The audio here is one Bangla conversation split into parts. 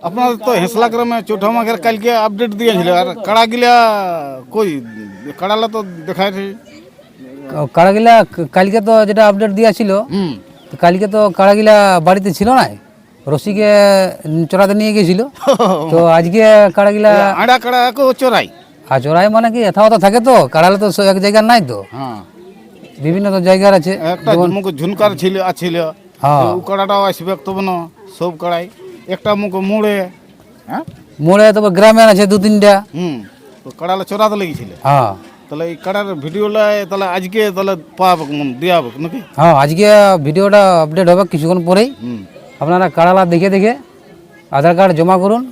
আপনাদের তো হেসলা গ্রামে চৌঠা মাঘের কালকে আপডেট দিয়েছিল আর কাড়া গিলা কই কাড়ালা তো দেখাচ্ছে কাড়াগিলা কালকে তো যেটা আপডেট দিয়েছিল তো কালকে তো কাড়াগিলা বাড়িতে ছিল না রশিকে চড়াতে নিয়ে গেছিল তো আজকে কাড়াগিলা আড়া কাড়া কো চোরাই আর চড়াই মানে কি যথাযথ থাকে তো কাড়ালে তো এক জায়গার নাই তো হ্যাঁ বিভিন্ন তো জায়গার আছে একটা ঝুনকার ছিল আছিল হ্যাঁ। কাড়াটাও আসবে তবে না সব কাড়াই একটা মুখ মোড়ে হ্যাঁ? মোড়ে তো গ্রামের আছে দু তিনটা। হুম তো কাড়ালা চোরাতে লেগেছিল। হ্যাঁ। তাহলে এই কাড়ার ভিডিওটা তাহলে আজকে তাহলে পাওয়া দেওয়া হবে নাকি? হ্যাঁ আজকে ভিডিওটা আপডেট হবে কিছুক্ষণ পরেই। হুম। আপনারা কাড়ালা দেখে দেখে আধার কার্ড জমা করুন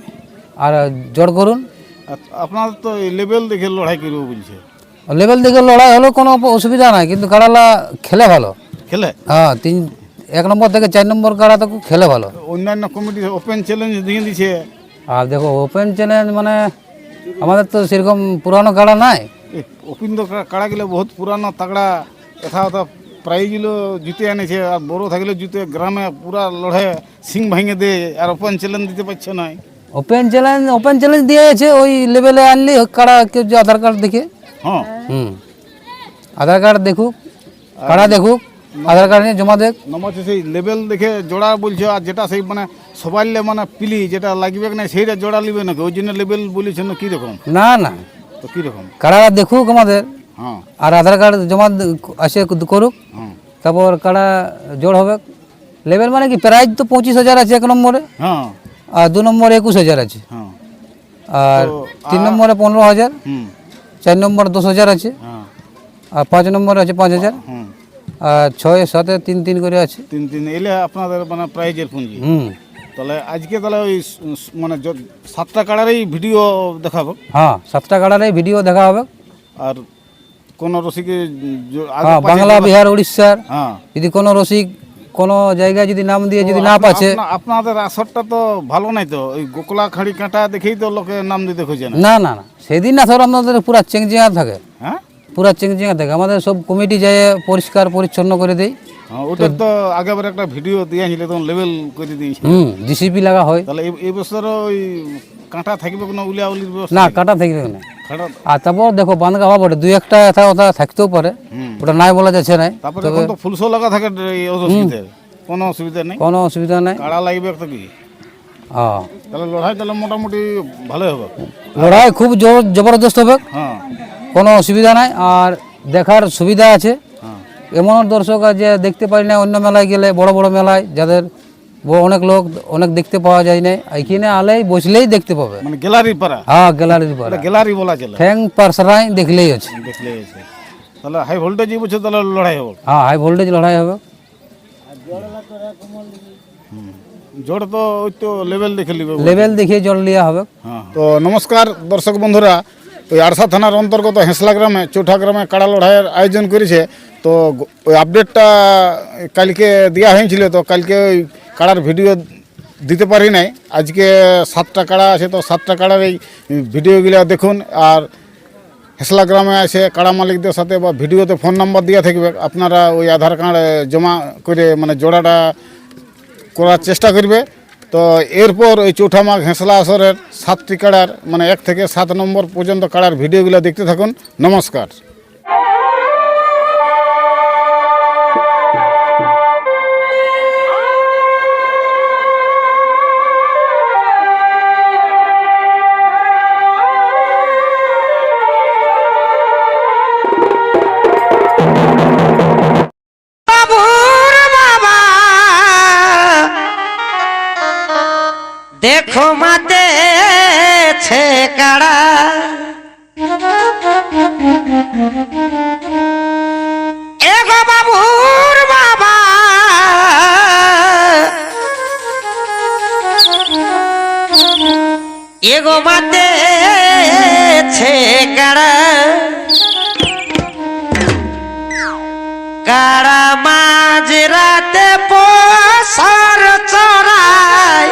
আর জড় করুন। আপনার তো এই লেভেল দেখে লড়াই করব বলছে। লেভেল দেখে লড়াই হলেও কোনো অসুবিধা নাই কিন্তু কাড়ালা খেলে ভালো। খেলে? হ্যাঁ তিন এক নম্বর থেকে চার নম্বর কাড়া তো খেলে ভালো। অন্যান্য কমিটি ওপেন চ্যালেঞ্জ দিয়ে দিছে। আর দেখো ওপেন চ্যালেঞ্জ মানে আমাদের তো সেরকম পুরানো কাড়া নাই। কাড়া গেলে বহুত পুরানো তাগড়া কথা কথা প্রাইজগুলো জিতে এনেছে আর বড় থাকলে জিতে গ্রামে পুরা লড়ে সিং ভাঙে দে আর ওপেন চ্যালেঞ্জ দিতে পারছে না। ওপেন চ্যালেঞ্জ ওপেন চ্যালেঞ্জ দিয়েছে ওই লেভেলে আনলি কাড়া কেউ যে আধার কার্ড দেখে। হ্যাঁ। হুম। আধার কার্ড দেখুক কাড়া দেখুক। আধার কার্ড নিয়ে জমা দেখ। নম্বর হচ্ছে সেই লেভেল দেখে জোড়া বলছে আর যেটা সেই মানে সবাইলে মানে পিলি যেটা লাগবে না সেইটা জোড়া লিবে নাকি? ওই জন্য লেভেল বলেছে না কীরকম না না। তো কীরকম কাড়া দেখুক আমাদের। হ্যাঁ। আর আধার কার্ড জমা আসে করুক। হ্যাঁ। তারপর কাড়া জোড় হবে। লেভেল মানে কি প্রাইজ তো পঁচিশ হাজার আছে এক নম্বরে। হ্যাঁ। আর দু নম্বরে একুশ হাজার আছে। হ্যাঁ। আর তিন নম্বরে পনেরো হাজার। চার নম্বরে দশ হাজার আছে। হ্যাঁ। আর পাঁচ নম্বরে আছে পাঁচ হাজার। হুম। আর ছয় সাথে তিন তিন করে আছে। তিন তিন এলে আপনাদের মানে প্রাইজের পুঁজি। হুম। তাহলে আজকে তাহলে ওই মানে সাতটা কাড়ারই ভিডিও দেখাবো। হ্যাঁ সাতটা কাড়ারে ভিডিও দেখা হবে। আর কোন রসিকে হ্যাঁ বাংলা বিহার উড়িষ্যার। হ্যাঁ। যদি কোনো রসিক কোনো জায়গায় যদি নাম দিয়ে যদি না পাচ্ছে। আপনাদের আসরটা তো ভালো নাই তো ওই গোকলা খাড়ি কাঁটা দেখেই তো লোকে নাম দিতে খুঁজে না। না না সেদিন না ধর আমাদের পুরা চেংচিঙা থাকে। হ্যাঁ? পুরা চেংচিঙা থাকে আমাদের সব কমিটি যায় পরিষ্কার পরিচ্ছন্ন করে দেয় হ্যাঁ, ওটা তো আগেবার একটা ভিডিও দিয়েছিল তখন লেভেল করে দিয়েছে। হুম জিসিপি লাগা হয়। তাহলে এই- এই বছর ওই কাঁটা থাকবে কোনো উলিয়া উলির ব্যবস্থা না কাটা থাকবে না। আর তারপর দেখো বান্ধ হওয়া পড়ে দুই একটা ওথা থাকতেও পারে। ওটা নাই বলা যাচ্ছে নাই। তারপরে এখন তো ফুলশো লাগা থাকে অসুবিধা। কোনো অসুবিধা নেই। কোনো অসুবিধা নাই। কাড়া লাগবে কি? হ্যাঁ। তাহলে লড়াই তাহলে মোটামুটি ভালোই হবে। লড়াই খুব জবরদস্ত হবে। হ্যাঁ। কোনো অসুবিধা নাই আর দেখার সুবিধা আছে। হ্যাঁ এমন দর্শক আছে যে দেখতে পারি না অন্য মেলায় গেলে বড় বড় মেলায় যাদের ব- অনেক লোক অনেক দেখতে পাওয়া যায় না। এখানে আলেই বসলেই দেখতে পাবে। মানে গ্যালারি পাড়া? হ্যাঁ গ্যালারির পরে গ্যালারি বলা চলে ঠ্যাং পারসরাই দেখলেই আছে। দেখলে গেছে তাহলে হাই ভোল্টেজ বছর তাহলে লড়াই হবে। হ্যাঁ হাই ভোল্টেজ লড়াই হবে। জোর তো ওই তো লেভেল দেখে লেভেল দেখিয়ে জল লিয়া হবে। হ্যাঁ। তো নমস্কার দর্শক বন্ধুরা। ওই আরসা থানার অন্তর্গত হেঁসলা গ্রামে, চৌঠা গ্রামে কাড়া লড়াইয়ের আয়োজন করেছে। তো ওই আপডেটটা কালকে দেওয়া হয়েছিল, তো কালকে ওই কাড়ার ভিডিও দিতে পারি নাই। আজকে সাতটা কাড়া আছে, তো সাতটা কাড়ার এই ভিডিওগুলো দেখুন। আর হেসলা গ্রামে আছে কাড়া মালিকদের সাথে বা ভিডিওতে ফোন নাম্বার দেওয়া থাকবে। আপনারা ওই আধার কার্ড জমা করে মানে জোড়াটা করার চেষ্টা করবে। তো এরপর ওই চৌঠামা হেঁসলা আসরের সাতটি কাড়ার মানে এক থেকে সাত নম্বর পর্যন্ত কাড়ার ভিডিওগুলো দেখতে থাকুন। নমস্কার। দেখো মাতে ছে কাড়া। এগো বাবুর বাবা। এগো মাতে ছে কাড়া। কারা মাঝ রাতে পসার চড়াই।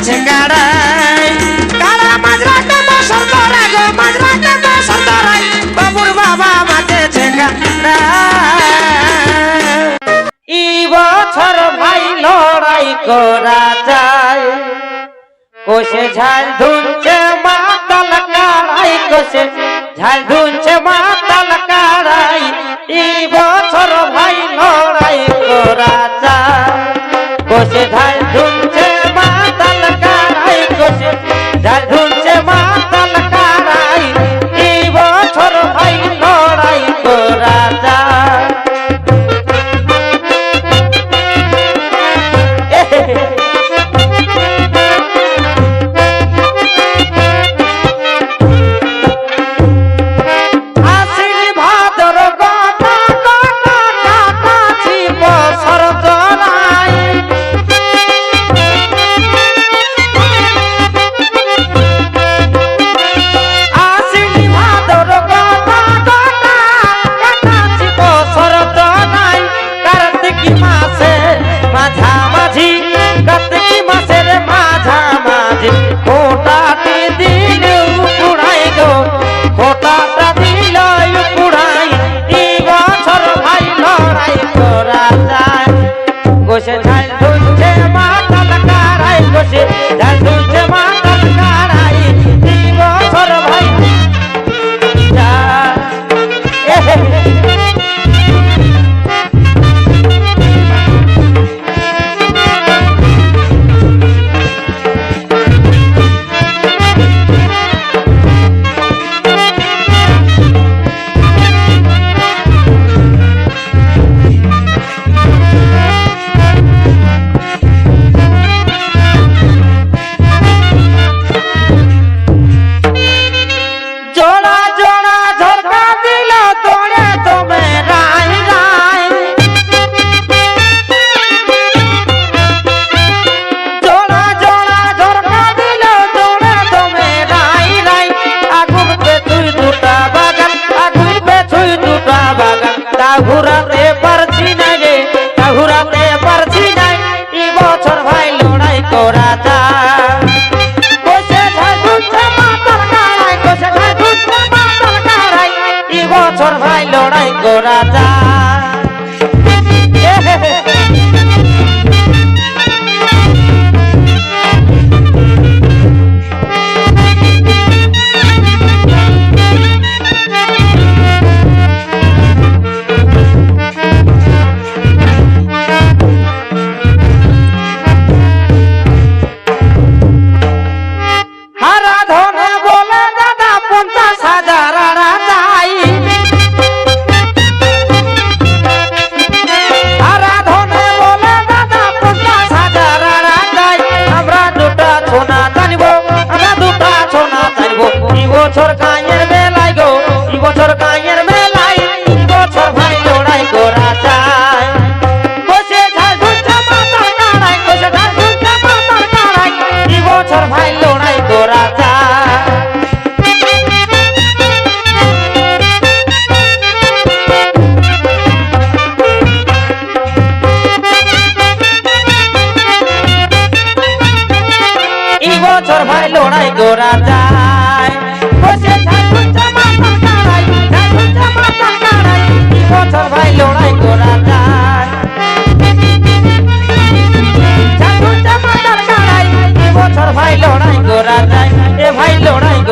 আছে কাড়াই কাড়া মাঝরাতে বসর তোরা গো মাঝরাতে বসর তোরাই বাবুর বাবা মাতেছে কাড়াই ই বছর ভাই লড়াই করা যায়। কোষে ঝাল ধুনছে মাতাল কাড়াই কোষে। ঝাল ধুনছে মাতাল 发财。পারতে পারছি না রে ঘুরাতে পারছি না এ বছর ভাই লড়াই করা বছর ভাই লড়াই করা যায়।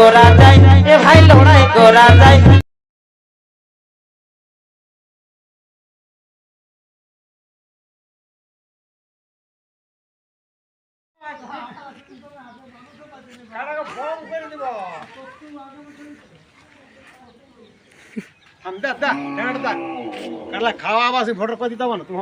করা যায় এ ভাই লড়াই করা যায় ખાવા આવાસી ફોટો કોઈ દીધા તું